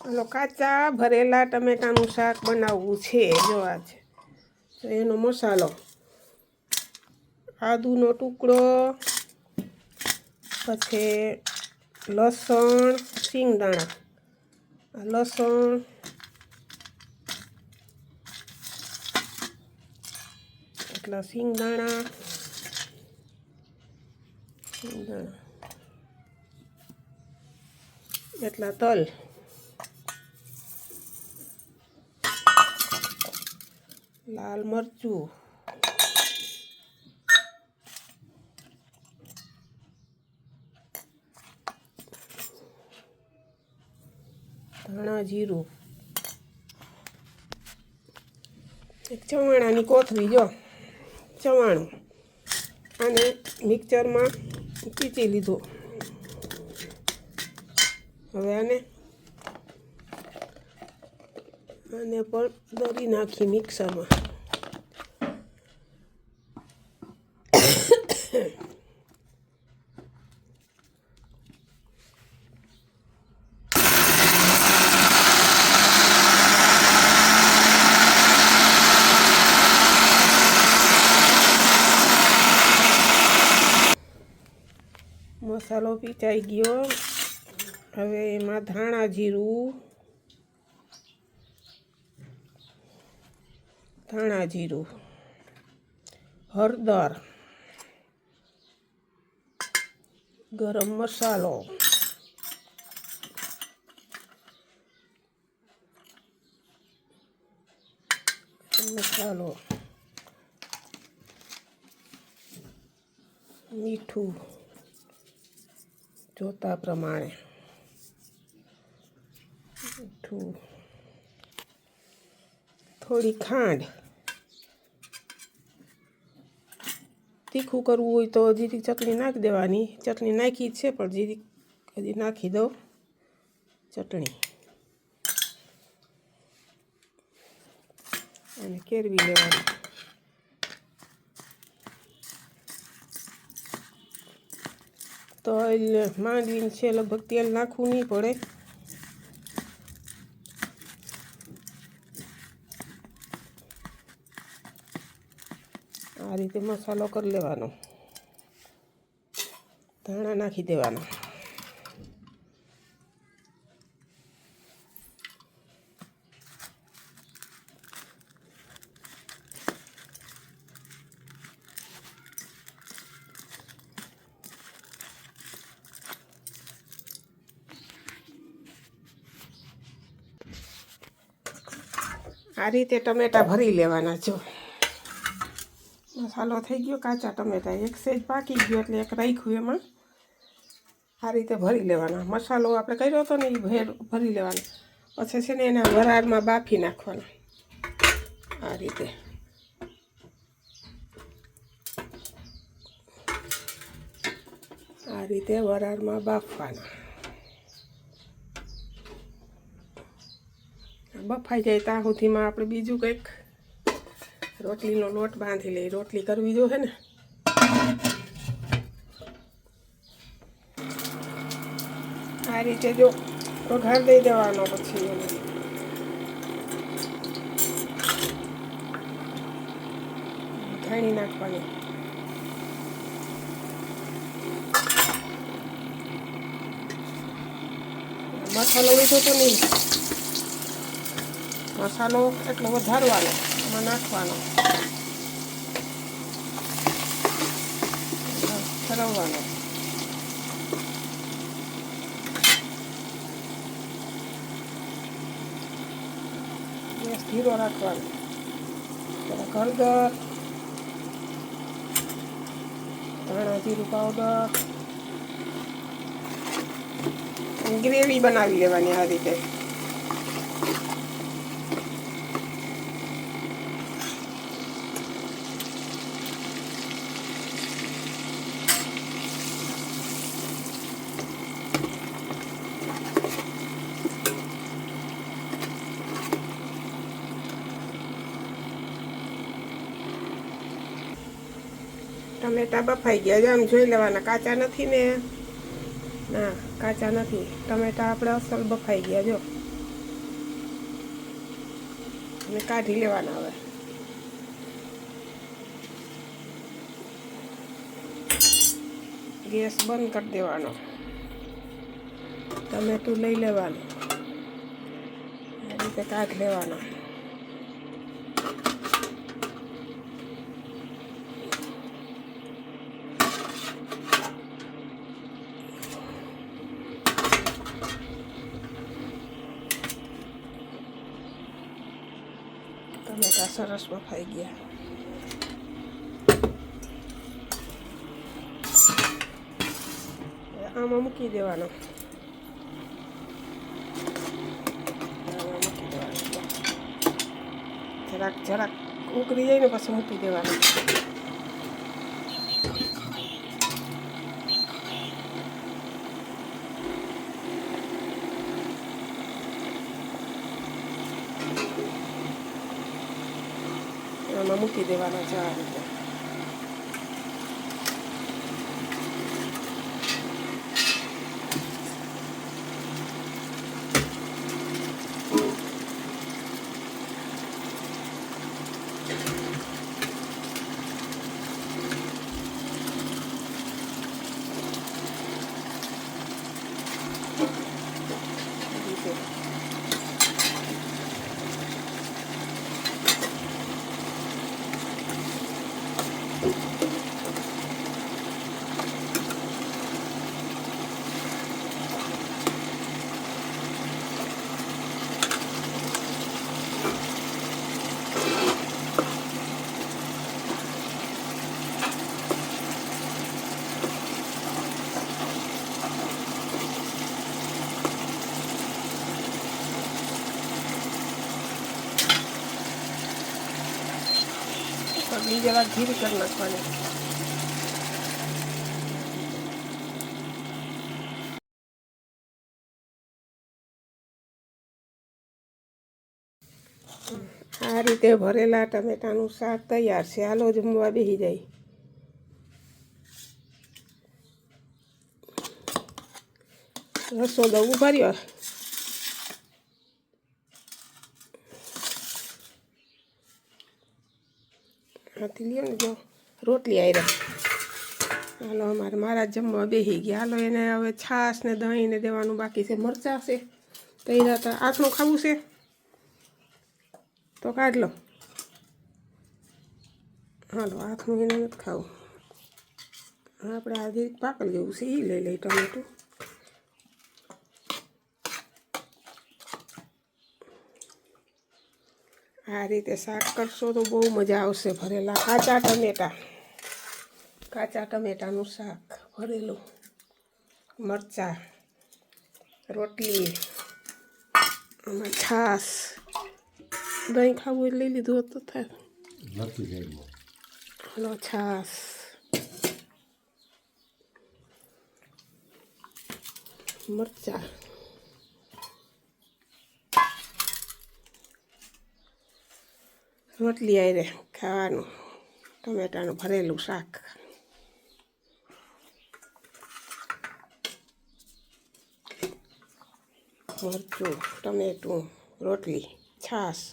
ઓલો કાચા ભરેલા ટમેટાનું શાક બનાવવું છે જો આ છે. તો એનો મસાલો, આદુનો ટુકડો, પછી લસણ સિંગદાણા લસણ, એટલા સિંગદાણા સિંગદાણા એટલા તલ લાલ મરચું. ધાણા જીરું. એક ચવાણાની કોથળી, જો. ચવાણું. અને મિક્સરમાં ચીચી લીધું. હવે આને આને પણ દરી નાખી મિક્સરમાં. મસાલો પીચાઈ ગયો. હવે એમાં ધાણા જીરું ધાણા જીરું હળદર ગરમ મસાલો મસાલો મીઠું જોતા પ્રમાણે. થોડી ખાંડ. તીખું કરવું હોય તો જીરી ચટણી નાખી દેવાની. ચટણી નાખી છે, પણ જીરી હજી નાખી દો ચટણી. અને કેરવી લેવાની. તલ માંડવીને છે લગભગ તેલ નાખવું નહીં પડે. આ રીતે મસાલો કરી લેવાનો. ધાણા નાખી દેવાના. આ રીતે ટમેટા ભરી લેવાના જો. મસાલો થઈ ગયો, કાચા ટમેટા એક સેજ પાકી ગયો એટલે એક રાખ્યું એમાં. આ રીતે ભરી લેવાના. મસાલો આપણે કર્યો હતો ને એ ભેર લેવાનો. પછી છે ને એના વરાળમાં બાફી નાખવાના. આ રીતે. આ રીતે વરાળમાં બાફવાના. બફાઈ જાય ત્યાં સુધીમાં આપણે બીજું કંઈક. રોટલીનો લોટ બાંધી લઈ, રોટલી કરવી જો હે ને. આ રીતે જો વઘાર દઈ દેવાનો પછી એને. નાખવાની. મસાલો લીધો તો નહીં. મસાલો એટલો વધારવાનો એમાં નાખવાનો. ફરવવાનો. ગેસ ધીરો રાખવાનો. જરાક હળદર ધાણા જીરું પાવડર. ગ્રેવી બનાવી લેવાની આ રીતે. ટમેટા બફાઈ ગયા છે. આમ જોઈ લેવાના, કાચા નથી ને. ના, કાચા નથી. ટમેટા આપણે અસલ બફાઈ ગયા, જો. અને કાઢી લેવાના હવે. ગેસ બંધ કરી દેવાનો. ટમેટું લઈ લેવાનું. આ રીતે કાઢ લેવાના. ટમેટા સરસ બફાઈ ગયા. આમાં મૂકી દેવાનો. જરાક જરાક ઉકળી જાય ને પછી મૂકી દેવાનું. આમાં મૂકી દેવાના છે આ રીતે આ રીતે તો બીજી વાર ધીરી કરી નાખવાની. આ રીતે ભરેલા ટમેટાનું શાક તૈયાર છે. આલો જમવા બેસી જાય. રસોદો ઉભાર્યો હાથી લ્યો ને જો, રોટલી આવી હાલો, અમારે મારા જમવા બેસી ગયા. હાલો, એને હવે છાશ ને દહીં ને દેવાનું બાકી છે. મરચાં છે, તૈયાર હતા. આટલું ખાવું છે? તો કાઢ લો. હાલો આથનું એને નથી ખાવું. આપણે આધી પાકલ જેવું છે એ લઈ લઈ ટમેટું. આ રીતે શાક કરશો તો બહુ મજા આવશે ભરેલા કાચા ટમેટા. કાચા ટમેટાનું શાક ભરેલું. મરચાં રોટલી આમાં છાશ. દહીં ખાવું એ લઈ લીધું હોત થાય. હલો છાશ. મરચાં. રોટલી આરે ખાવાનું ટમેટાનું ભરેલું શાક મરચું ટમેટું રોટલી છાશ